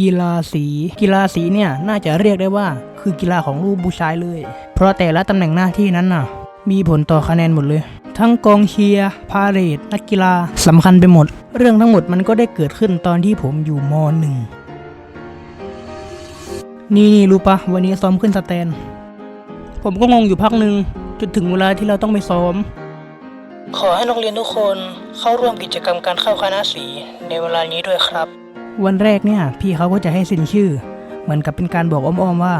กีฬาสี กีฬาสีเนี่ยน่าจะเรียกได้ว่า คือกีฬาของลูกผู้ชายเลย เพราะแต่ละตำแหน่งหน้าที่นั้นน่ะ มีผลต่อคะแนนหมดเลย ทั้งกองเชียร์พาเหรดนักกีฬาสำคัญไปหมด เรื่องทั้งหมดมันก็ได้เกิดขึ้นตอนที่ผมอยู่มหนึ่งนี่นี่รู้ปะวันนี้ซ้อมขึ้นสแตน ผมก็งงอยู่พักหนึ่งจนถึงเวลาที่เราต้องไปซ้อม ขอให้นักเรียนทุกคนเข้าร่วมกิจกรรมการเข้าคณะสีในเวลานี้ด้วยครับ วันแรกเนี่ยพี่เขาก็จะให้เซ็นชื่อ เหมือนกับเป็นการบอกอ้อมๆว่า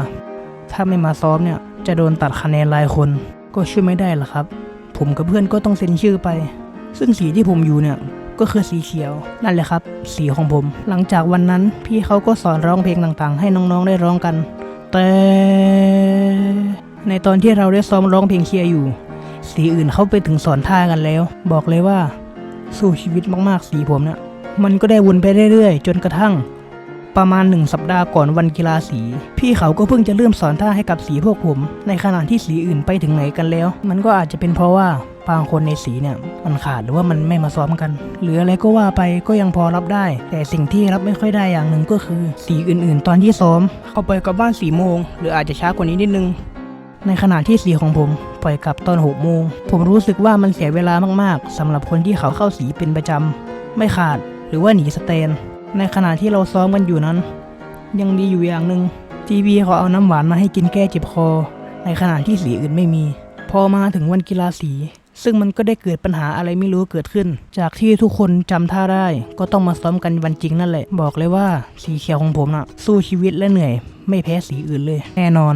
ถ้าไม่มาซ้อมเนี่ยจะโดนตัดคะแนนรายคน ก็ช่วยไม่ได้หรอกครับ ผมกับเพื่อนก็ต้องเซ็นชื่อไป ซึ่งสีที่ผมอยู่เนี่ยก็คือสีเขียวนั่นแหละครับ สีของผม หลังจากวันนั้นพี่เขาก็สอนร้องเพลงต่างๆ ให้น้องๆได้ร้องกัน แต่ในตอนที่เราได้ซ้อมร้องเพลงเชียร์อยู่ สีอื่นเขาไปถึงสอนท่ากันแล้ว บอกเลยว่า สู้ชีวิตมากๆสีผมเนี่ย มันก็ได้วนไปเรื่อยๆ จนกระทั่ง ประมาณหนึ่งสัปดาห์ก่อนวันกีฬาสี พี่เขาก็เพิ่งจะเริ่มสอนท่าให้กับสีพวกผม ในขณะที่สีอื่นไปถึงไหนกันแล้ว มันก็อาจจะเป็นเพราะว่าบางคนในสีเนี่ยมันขาดหรือว่ามันไม่มาซ้อมกัน หรืออะไรก็ว่าไปก็ยังพอรับได้ แต่สิ่งที่รับไม่ค่อยได้อย่างหนึ่งก็คือ สีอื่นๆ ตอนที่ซ้อม เข้าไปกับบ้านสี่โมง หรืออาจจะช้ากว่านี้นิดนึงในขณะที่สีของผมปล่อยกลับตอน6โมงผมรู้สึกว่ามันเสียเวลามากๆสำหรับคนที่เขาเข้าสีเป็นประจำไม่ขาด หรือว่าหนีสเตน ในขณะที่เราซ้อมกันอยู่นั้น ยังดีอยู่อย่างหนึ่งทีวีเขาเอาน้ำหวานมาให้กินแก้เจ็บคอ ในขณะที่สีอื่นไม่มี พอมาถึงวันกีฬาสี ซึ่งมันก็ได้เกิดปัญหาอะไรไม่รู้เกิดขึ้น จากที่ทุกคนจำท่าได้ ก็ต้องมาซ้อมกันวันจริงนั่นแหละ บอกเลยว่าสีเขียวของผมน่ะ สู้ชีวิตและเหนื่อย ไม่แพ้สีอื่นเลย แน่นอน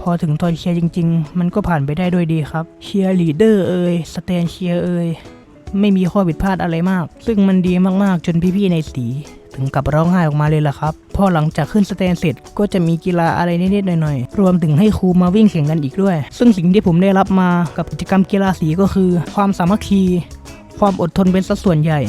พอถึงตอนเชียร์จริง ๆ มันก็ผ่านไปได้ด้วยดีครับ เชียร์ลีดเดอร์เอ่ยสแตนเชียร์เอ่ย ไม่มีข้อผิดพลาดอะไรมาก ซึ่งมันดีมากๆจนพี่ๆในสี ถึงกับร้องไห้ออกมาเลยล่ะครับ พอหลังจากขึ้นสแตนเสร็จก็จะมีกีฬาอะไรนิดๆหน่อยๆ รวมถึงให้ครูมาวิ่งแข่งกันอีกด้วย ซึ่งสิ่งที่ผมได้รับมากับกิจกรรมกีฬาสีก็คือ ความสามัคคี ความอดทนเป็นสัดส่วนใหญ่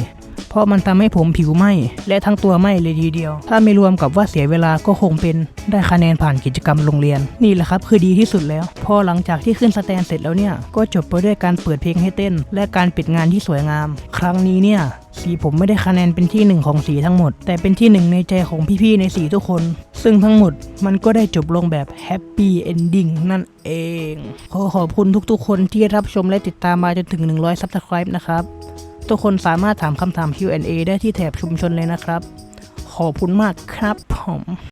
เพราะมันทำให้ผมผิวไหม้และทั้งตัวไหม้เลยทีเดียว ถ้าไม่รวมกับว่าเสียเวลาก็คงเป็นได้คะแนนผ่านกิจกรรมโรงเรียน นี่แหละครับคือดีที่สุดแล้ว พอหลังจากที่ขึ้นสแตนเสร็จแล้วเนี่ย ก็จบไปด้วยการเปิดเพลงให้เต้น และการปิดงานที่สวยงาม ครั้งนี้เนี่ยสีผมไม่ได้คะแนนเป็นที่หนึ่งของสีทั้งหมด แต่เป็นที่หนึ่งในใจของพี่ๆในสีทุกคน ซึ่งทั้งหมดมันก็ได้จบลงแบบแฮปปี้เอนดิ้งนั่นเอง ขอขอบคุณทุกๆคนที่รับชมและติดตามมาจนถึง 100 Subscribe นะครับ ทุกคนสามารถถามคำถาม Q&A ได้ที่แถบชุมชนเลยนะครับ ขอบคุณมากครับผม